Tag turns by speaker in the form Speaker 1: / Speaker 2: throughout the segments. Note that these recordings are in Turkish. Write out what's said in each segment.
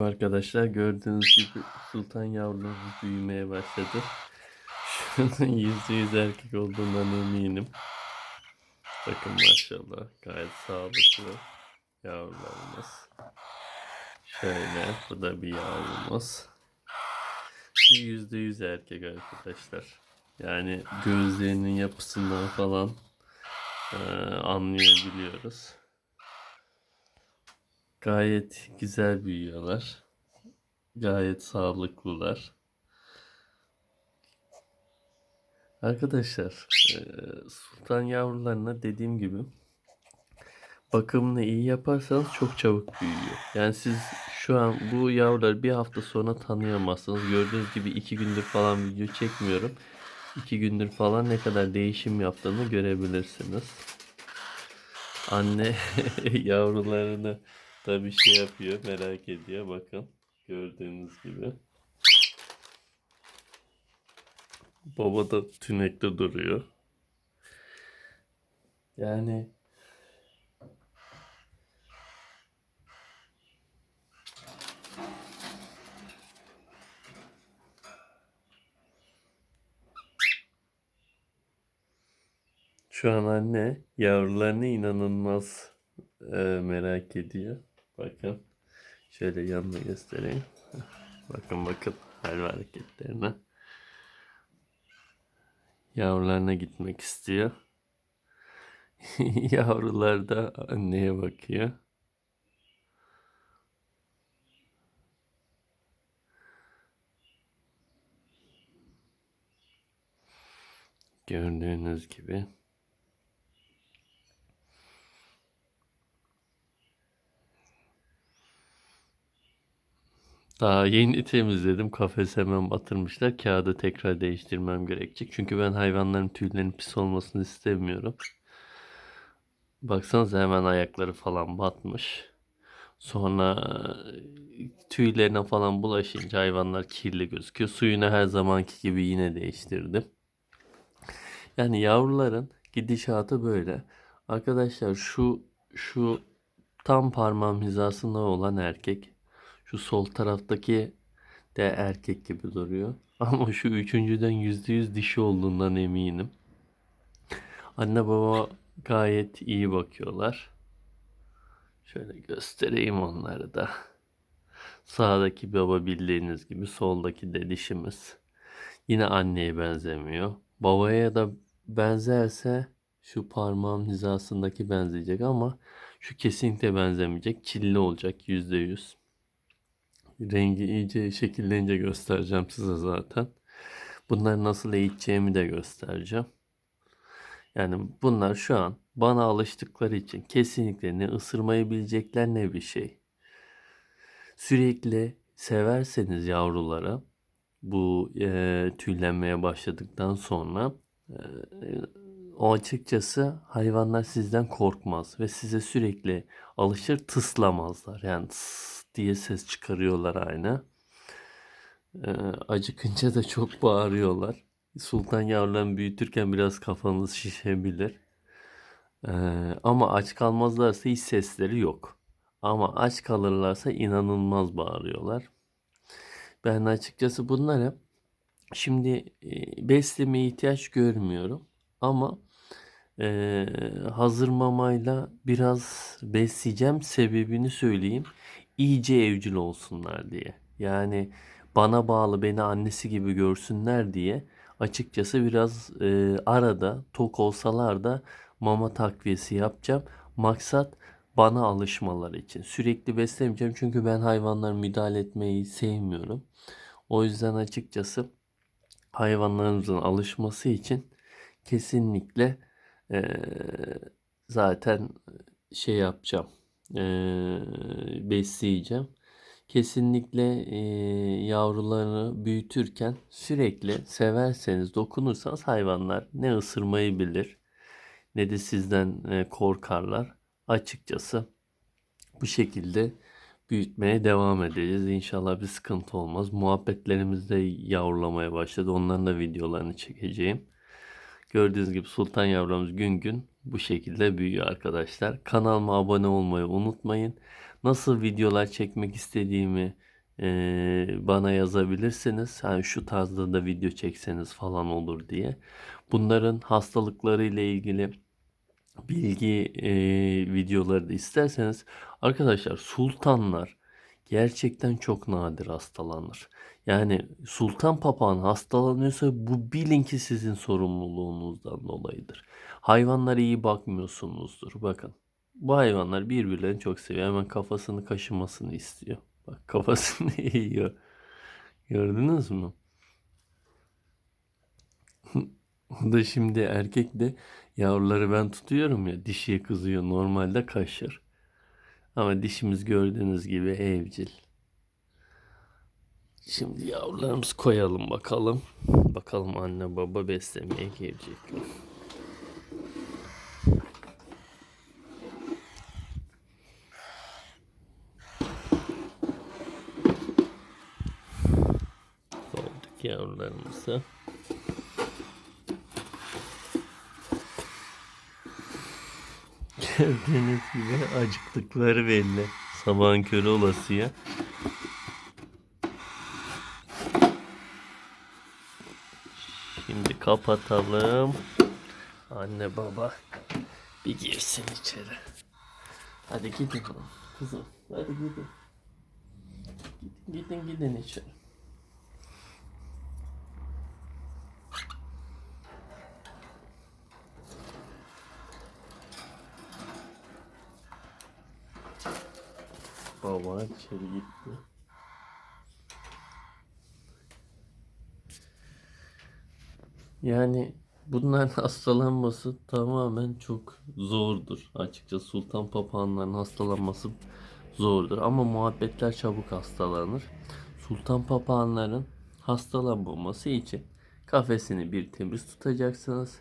Speaker 1: Arkadaşlar gördüğünüz gibi sultan yavrularımız büyümeye başladı. Şunun yüzde yüz erkek olduğundan eminim. Bakın maşallah gayet sağlıklı yavrularımız. Şöyle bu da bir yavrumuz. Bir yüzde yüz erkek arkadaşlar. Yani gözlerinin yapısından falan eee, anlayabiliyoruz. Gayet güzel büyüyorlar. Gayet sağlıklılar. Arkadaşlar, eee, sultan yavrularına dediğim gibi bakımını iyi yaparsanız çok çabuk büyüyor. Yani siz şu an bu yavruları bir hafta sonra tanıyamazsınız. Gördüğünüz gibi iki gündür falan video çekmiyorum. İki gündür falan ne kadar değişim yaptığını görebilirsiniz. Anne yavrularını da bir şey yapıyor, merak ediyor. Bakın gördüğünüz gibi. Baba da tünekte duruyor. Yani şu an anne yavrularını inanılmaz e, merak ediyor. Bakın şöyle yanına göstereyim. Bakın bakın hal hareketlerine. Yavrularına gitmek istiyor. Yavrular da anneye bakıyor. Gördüğünüz gibi. Daha yeni temizledim. Kafese hemen batırmışlar. Kağıdı tekrar değiştirmem gerekecek. Çünkü ben hayvanların tüylerinin pis olmasını istemiyorum. Baksanıza hemen ayakları falan batmış. Sonra e, tüylerine falan bulaşınca hayvanlar kirli gözüküyor. Suyunu her zamanki gibi yine değiştirdim. Yani yavruların gidişatı böyle. Arkadaşlar şu şu tam parmağım hizasında olan erkek. Şu sol taraftaki de erkek gibi duruyor. Ama şu üçüncüden yüzde yüz dişi olduğundan eminim. Anne baba gayet iyi bakıyorlar. Şöyle göstereyim onları da. Sağdaki baba bildiğiniz gibi soldaki de dişimiz. Yine anneye benzemiyor. Babaya da benzerse şu parmağın hizasındaki benzeyecek ama şu kesinlikle benzemeyecek. Çilli olacak yüzde yüz. Rengi iyice şekillenince göstereceğim size zaten. Bunları nasıl eğiteceğimi de göstereceğim. Yani bunlar şu an bana alıştıkları için kesinlikle ne ısırmayı bilecekler ne bir şey. Sürekli severseniz yavrulara bu e, tüylenmeye başladıktan sonra e, o açıkçası hayvanlar sizden korkmaz ve size sürekli alışır tıslamazlar. Yani tıs diye ses çıkarıyorlar aynı. E, acıkınca da çok bağırıyorlar. Sultan yavrularını büyütürken biraz kafanız şişebilir. E, ama aç kalmazlarsa hiç sesleri yok. Ama aç kalırlarsa inanılmaz bağırıyorlar. Ben açıkçası bunlar hep şimdi e, beslemeye ihtiyaç görmüyorum. Ama e, hazır mamayla biraz besleyeceğim. Sebebini söyleyeyim. İyice evcil olsunlar diye. Yani bana bağlı beni annesi gibi görsünler diye açıkçası biraz e, arada tok olsalar da mama takviyesi yapacağım. Maksat bana alışmaları için. Sürekli beslemeyeceğim çünkü ben hayvanlara müdahale etmeyi sevmiyorum. O yüzden açıkçası hayvanlarımızın alışması için kesinlikle e, zaten şey yapacağım. E, besleyeceğim. Kesinlikle e, yavrularını büyütürken sürekli severseniz, dokunursanız hayvanlar ne ısırmayı bilir ne de sizden e, korkarlar. Açıkçası bu şekilde büyütmeye devam edeceğiz. İnşallah bir sıkıntı olmaz. Muhabbetlerimiz de yavrulamaya başladı. Onların da videolarını çekeceğim. Gördüğünüz gibi sultan yavrumuz gün gün bu şekilde büyüyor arkadaşlar. Kanalıma abone olmayı unutmayın. Nasıl videolar çekmek istediğimi Ee, bana yazabilirsiniz. Hani şu tarzda da video çekseniz falan olur diye. Bunların hastalıkları ile ilgili bilgi e, videoları da isterseniz arkadaşlar sultanlar gerçekten çok nadir hastalanır. Yani sultan papağan hastalanıyorsa bu bilin ki sizin sorumluluğunuzdan dolayıdır. Hayvanlara iyi bakmıyorsunuzdur. Bakın bu hayvanlar birbirlerini çok seviyor. Hemen kafasını kaşımasını istiyor. Bak kafasını eğiyor. Gördünüz mü? O da şimdi erkek de yavruları ben tutuyorum ya dişiye kızıyor. Normalde kaşır. Ama dişimiz gördüğünüz gibi evcil. Şimdi yavrularımızı koyalım bakalım. Bakalım anne baba beslemeye gelecek mi? Koyduk yavrularımızı. Gördüğünüz gibi acıktıkları belli. Sabahın körü olasıya. Şimdi kapatalım. Anne baba bir girsin içeri. Hadi gidin kızım. Hadi gidin. Gidin gidin, içeri. Baba içeri gitti. Yani bunların hastalanması tamamen çok zordur. Açıkçası sultan papağanların hastalanması zordur. Ama muhabbetler çabuk hastalanır. Sultan papağanların hastalanmaması için kafesini bir temiz tutacaksınız.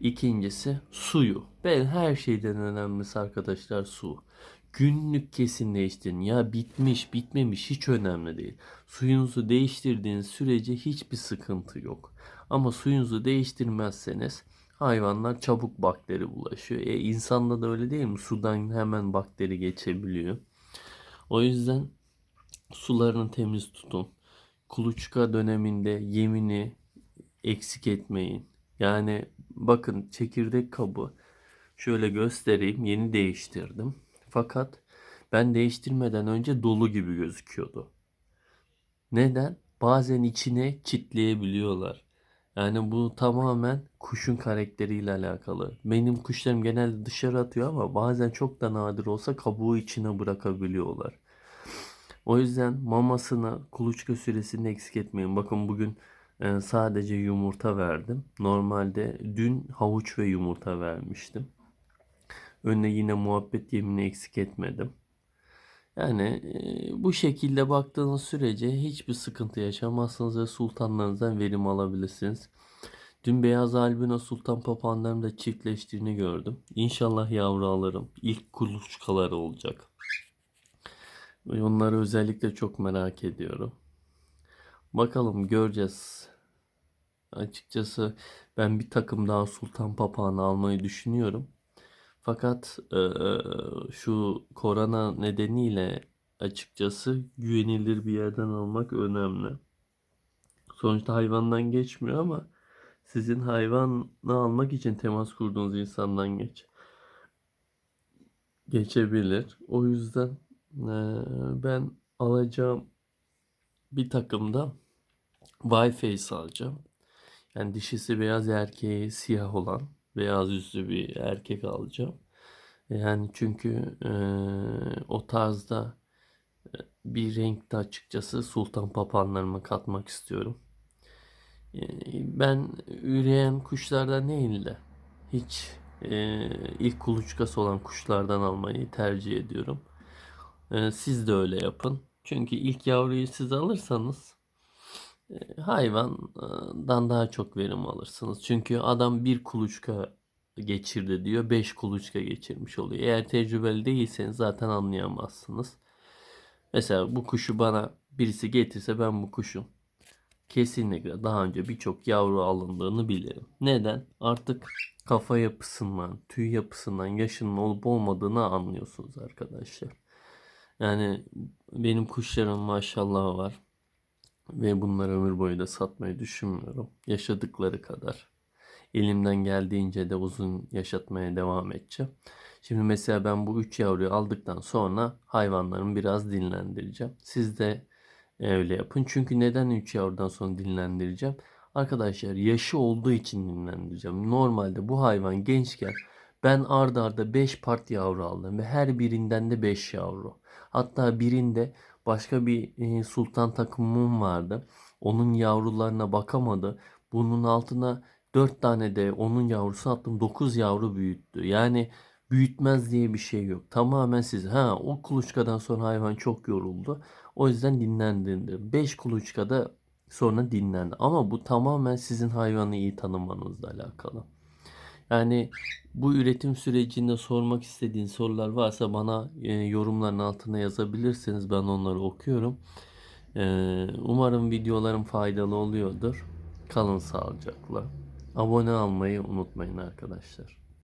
Speaker 1: İkincisi suyu. Ben her şeyden önemlisi arkadaşlar su. Günlük kesin değiştirin. Ya bitmiş bitmemiş hiç önemli değil. Suyunuzu değiştirdiğiniz sürece hiçbir sıkıntı yok. Ama suyunuzu değiştirmezseniz hayvanlar çabuk bakteri bulaşıyor. E insanda da öyle değil mi? Sudan hemen bakteri geçebiliyor. O yüzden sularını temiz tutun. Kuluçka döneminde yemini eksik etmeyin. Yani bakın çekirdek kabı şöyle göstereyim. Yeni değiştirdim. Fakat ben değiştirmeden önce dolu gibi gözüküyordu. Neden? Bazen içine çitleyebiliyorlar. Yani bu tamamen kuşun karakteriyle alakalı. Benim kuşlarım genelde dışarı atıyor ama bazen çok da nadir olsa kabuğu içine bırakabiliyorlar. O yüzden mamasını kuluçka süresini eksik etmeyin. Bakın bugün e, sadece yumurta verdim. Normalde dün havuç ve yumurta vermiştim. Önüne yine muhabbet yemini eksik etmedim. Yani e, bu şekilde baktığınız sürece hiçbir sıkıntı yaşamazsınız ve sultanlarınızdan verim alabilirsiniz. Dün beyaz albino sultan papağanlarım da çiftleştiğini gördüm. İnşallah yavru alırım. İlk kuluçkaları olacak. Onları özellikle çok merak ediyorum. Bakalım göreceğiz. Açıkçası ben bir takım daha sultan papağanı almayı düşünüyorum. Fakat eee, şu korona nedeniyle açıkçası güvenilir bir yerden almak önemli. Sonuçta hayvandan geçmiyor ama sizin hayvanı almak için temas kurduğunuz insandan geç geçebilir. O yüzden eee, ben alacağım bir takımda Wi-Fi alacağım. Yani dişisi beyaz erkeği siyah olan beyaz yüzlü bir erkek alacağım. Yani çünkü e, o tarzda bir renkte açıkçası sultan papağanlarıma katmak istiyorum. Ben üreyen kuşlardan değil de hiç e, ilk kuluçkası olan kuşlardan almayı tercih ediyorum. E, siz de öyle yapın. Çünkü ilk yavruyu siz alırsanız hayvandan daha çok verim alırsınız. Çünkü adam bir kuluçka geçirdi diyor. 5 kuluçka geçirmiş oluyor. Eğer tecrübeli değilseniz zaten anlayamazsınız. Mesela bu kuşu bana birisi getirse ben bu kuşun kesinlikle daha önce birçok yavru alındığını bilirim. Neden? Artık kafa yapısından, tüy yapısından yaşının olup olmadığını anlıyorsunuz arkadaşlar. Yani benim kuşlarım maşallah var. Ve bunları ömür boyu da satmayı düşünmüyorum. Yaşadıkları kadar. Elimden geldiğince de uzun yaşatmaya devam edeceğim. Şimdi mesela ben bu üç yavruyu aldıktan sonra hayvanlarımı biraz dinlendireceğim. Siz de öyle yapın. Çünkü neden 3 yavrudan sonra dinlendireceğim? Arkadaşlar yaşı olduğu için dinlendireceğim. Normalde bu hayvan gençken ben arda arda 5 part yavru aldım ve her birinden de 5 yavru. Hatta birinde başka bir e, sultan takımım vardı. Onun yavrularına bakamadı. Bunun altına 4 tane de onun yavrusu attım. 9 yavru büyüttü. Yani büyütmez diye bir şey yok. Tamamen siz. Ha o kuluçkadan sonra hayvan çok yoruldu. O yüzden dinlendirdim. 5 kuluçkada sonra dinlendi. Ama bu tamamen sizin hayvanı iyi tanımanızla alakalı. Yani bu üretim sürecinde sormak istediğin sorular varsa bana e, yorumların altına yazabilirsiniz. Ben onları okuyorum. E, umarım videolarım faydalı oluyordur. Kalın sağlıcakla. Abone olmayı unutmayın arkadaşlar.